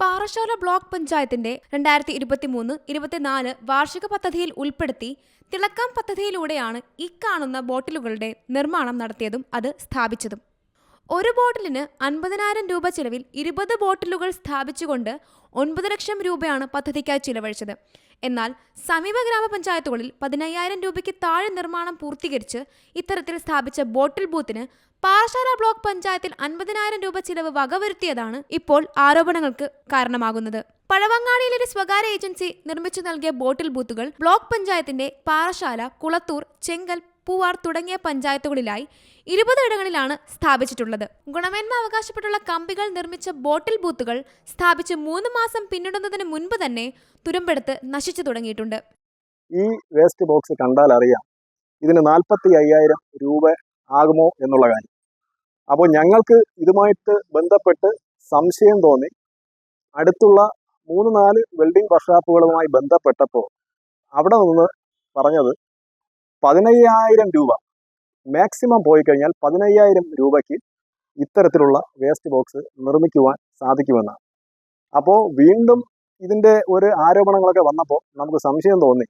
Parassala block പഞ്ചായത്തിന്റെ രണ്ടായിരത്തി ഇരുപത്തിമൂന്ന് ഇരുപത്തിനാല് വാർഷിക പദ്ധതിയിൽ ഉൾപ്പെടുത്തി തിളക്കം പദ്ധതിയിലൂടെയാണ് ഈ കാണുന്ന ബോട്ടിലുകളുടെ നിർമ്മാണം നടത്തിയതും അത് സ്ഥാപിച്ചതും. ഒരു ബോട്ടിലിന് അൻപതിനായിരം രൂപ ചിലവിൽ ഇരുപത് ബോട്ടിലുകൾ സ്ഥാപിച്ചുകൊണ്ട് ഒൻപത് ലക്ഷം രൂപയാണ് പദ്ധതിക്കായി ചിലവഴിച്ചത്. എന്നാൽ സമീപ ഗ്രാമപഞ്ചായത്തുകളിൽ പതിനയ്യായിരം രൂപയ്ക്ക് താഴെ നിർമ്മാണം പൂർത്തീകരിച്ച് ഇത്തരത്തിൽ സ്ഥാപിച്ച ബോട്ടിൽ ബൂത്തിന് പാറശാല ബ്ലോക്ക് പഞ്ചായത്തിൽ അൻപതിനായിരം രൂപ ചിലവ് വകവരുത്തിയതാണ് ഇപ്പോൾ ആരോപണങ്ങൾക്ക് കാരണമാകുന്നത്. പഴവങ്ങാടിയിലെ ഒരു സ്വകാര്യ ഏജൻസി നിർമ്മിച്ചു നൽകിയ ബോട്ടിൽ ബൂത്തുകൾ ബ്ലോക്ക് പഞ്ചായത്തിന്റെ പാറശാല കുളത്തൂർ ചെങ്കൽ പൂവാർ തുടങ്ങിയ പഞ്ചായത്തുകളിലായി ഇരുപത് ഇടങ്ങളിലാണ് സ്ഥാപിച്ചിട്ടുള്ളത്. ഗുണമേന്മ അവകാശപ്പെട്ടുള്ള കമ്പികൾ നിർമ്മിച്ച ബോട്ടിൽ ബൂത്തുകൾ സ്ഥാപിച്ച് മൂന്ന് മാസം പിന്നിടുന്നതിന് മുൻപ് തന്നെ തുരുമ്പെടുത്ത് നശിച്ചു തുടങ്ങിയിട്ടുണ്ട്. ഈ വേസ്റ്റ് ബോക്സ് കണ്ടാൽ അറിയാം. ഇതിന് നാൽപ്പത്തി അയ്യായിരം രൂപ ആകുമോ എന്നുള്ള കാര്യം. അപ്പോൾ ഞങ്ങൾക്ക് ഇതുമായിട്ട് ബന്ധപ്പെട്ട് സംശയം തോന്നി. അടുത്തുള്ള മൂന്ന് നാല് വെൽഡിംഗ് വർക്ക്ഷോപ്പുകളുമായി ബന്ധപ്പെട്ടപ്പോൾ അവിടെ നിന്ന് പറഞ്ഞത് പതിനയ്യായിരം രൂപ. മാക്സിമം പോയി കഴിഞ്ഞാൽ പതിനയ്യായിരം രൂപയ്ക്ക് ഇത്തരത്തിലുള്ള വേസ്റ്റ് ബോക്സ് നിർമ്മിക്കുവാൻ സാധിക്കുമെന്നാണ് അപ്പോൾ വീണ്ടും ഇതിന്റെ ഒരു ആരോപണങ്ങളൊക്കെ വന്നപ്പോൾ നമുക്ക് സംശയം തോന്നി.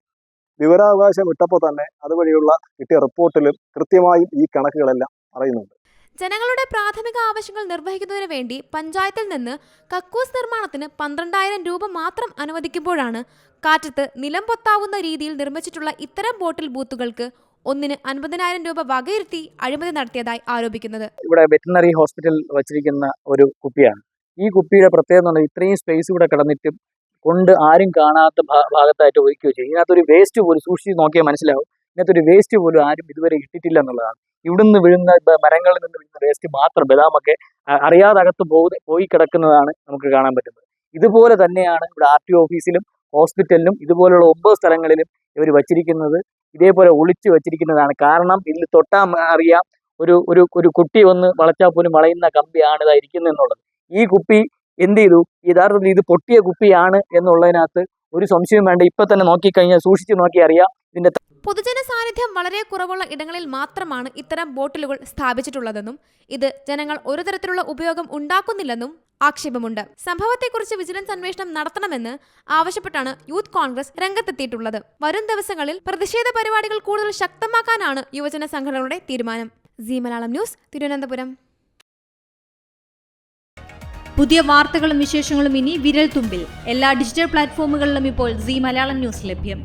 വിവരാവകാശം ഇട്ടപ്പോൾ തന്നെ അതുവഴിയുള്ള കിട്ടിയ റിപ്പോർട്ടിലും കൃത്യമായും ഈ കണക്കുകളെല്ലാം പറയുന്നുണ്ട്. ജനങ്ങളുടെ പ്രാഥമിക ആവശ്യങ്ങൾ നിർവഹിക്കുന്നതിന് വേണ്ടി പഞ്ചായത്തിൽ നിന്ന് കക്കൂസ് നിർമ്മാണത്തിന് പന്ത്രണ്ടായിരം രൂപ മാത്രം അനുവദിക്കുമ്പോഴാണ് കാറ്റത്ത് നിലം പൊത്താവുന്ന രീതിയിൽ നിർമ്മിച്ചിട്ടുള്ള ഇത്തരം ബോട്ടിൽ ബൂത്തുകൾക്ക് ഒന്നിന് അൻപതിനായിരം രൂപ വകയിരുത്തി അഴിമതി നടത്തിയതായി ആരോപിക്കുന്നത്. ഇവിടെ വെറ്റിനറി ഹോസ്പിറ്റൽ വച്ചിരിക്കുന്ന ഒരു കുപ്പിയാണ്. ഈ കുപ്പിയുടെ പ്രത്യേകത ഇത്രയും സ്പേസ് ഇവിടെ കിടന്നിട്ട് കൊണ്ട് ആരും കാണാത്ത ഭാഗത്തായിട്ട് ഒരുക്കി വെച്ചു ഇതിനകത്തൊരു വേസ്റ്റ് പോലും സൂക്ഷിച്ച് നോക്കിയാൽ മനസ്സിലാവും. ഇതിനകത്തൊരു വേസ്റ്റ് പോലും ആരും ഇതുവരെ ഇട്ടിട്ടില്ല എന്നുള്ളതാണ്. ഇവിടുന്ന് വീഴുന്ന മരങ്ങളിൽ നിന്ന് വീഴുന്ന വേസ്റ്റ് മാത്രം ബദാമൊക്കെ അറിയാതെ അകത്ത് പോയി പോയി കിടക്കുന്നതാണ് നമുക്ക് കാണാൻ പറ്റുന്നത്. ഇതുപോലെ തന്നെയാണ് ഇവിടെ ആർ ടി ഓഫീസിലും ഹോസ്പിറ്റലിലും ഇതുപോലെയുള്ള ഒമ്പത് സ്ഥലങ്ങളിലും ഇവർ വച്ചിരിക്കുന്നത്. ഇതേപോലെ ഒളിച്ചു വച്ചിരിക്കുന്നതാണ്. കാരണം ഇതിൽ തൊട്ടാ അറിയാം ഒരു ഒരു ഒരു കുട്ടി വന്ന് വളച്ചാൽ പോലും വളയുന്ന കമ്പിയാണ് ഇതായിരിക്കുന്നത് എന്നുള്ളത് ഈ കുപ്പി എന്ത് ചെയ്തു? യഥാർത്ഥത്തിൽ ഇത് പൊട്ടിയ കുപ്പിയാണ് എന്നുള്ളതിനകത്ത് ഒരു സംശയം വേണ്ട. ഇപ്പൊ തന്നെ നോക്കിക്കഴിഞ്ഞാൽ സൂക്ഷിച്ച് നോക്കി അറിയാം ഇതിന്റെ പൊതുജന സാന്നിധ്യം വളരെ കുറവുള്ള ഇടങ്ങളിൽ മാത്രമാണ് ഇത്തരം ബോട്ടിലുകൾ സ്ഥാപിച്ചിട്ടുള്ളതെന്നും ഇത് ജനങ്ങൾ ഒരു തരത്തിലുള്ള ഉപയോഗം ഉണ്ടാക്കുന്നില്ലെന്നും ആക്ഷേപമുണ്ട്. സംഭവത്തെക്കുറിച്ച് വിജിലൻസ് അന്വേഷണം നടത്തണമെന്ന് ആവശ്യപ്പെട്ടാണ് യൂത്ത് കോൺഗ്രസ് രംഗത്തെത്തിയിട്ടുള്ളത്. വരും ദിവസങ്ങളിൽ പ്രതിഷേധ പരിപാടികൾ കൂടുതൽ ശക്തമാക്കാനാണ് യുവജന സംഘടനകളുടെ തീരുമാനം. സി മലയാളം ന്യൂസ് തിരുവനന്തപുരം. പുതിയ വാർത്തകളും വിശേഷങ്ങളും ഇനി വിരൽ തുമ്പിൽ എല്ലാ ഡിജിറ്റൽ പ്ലാറ്റ്ഫോമുകളിലും ഇപ്പോൾ സി മലയാളം ന്യൂസ് ലഭ്യം.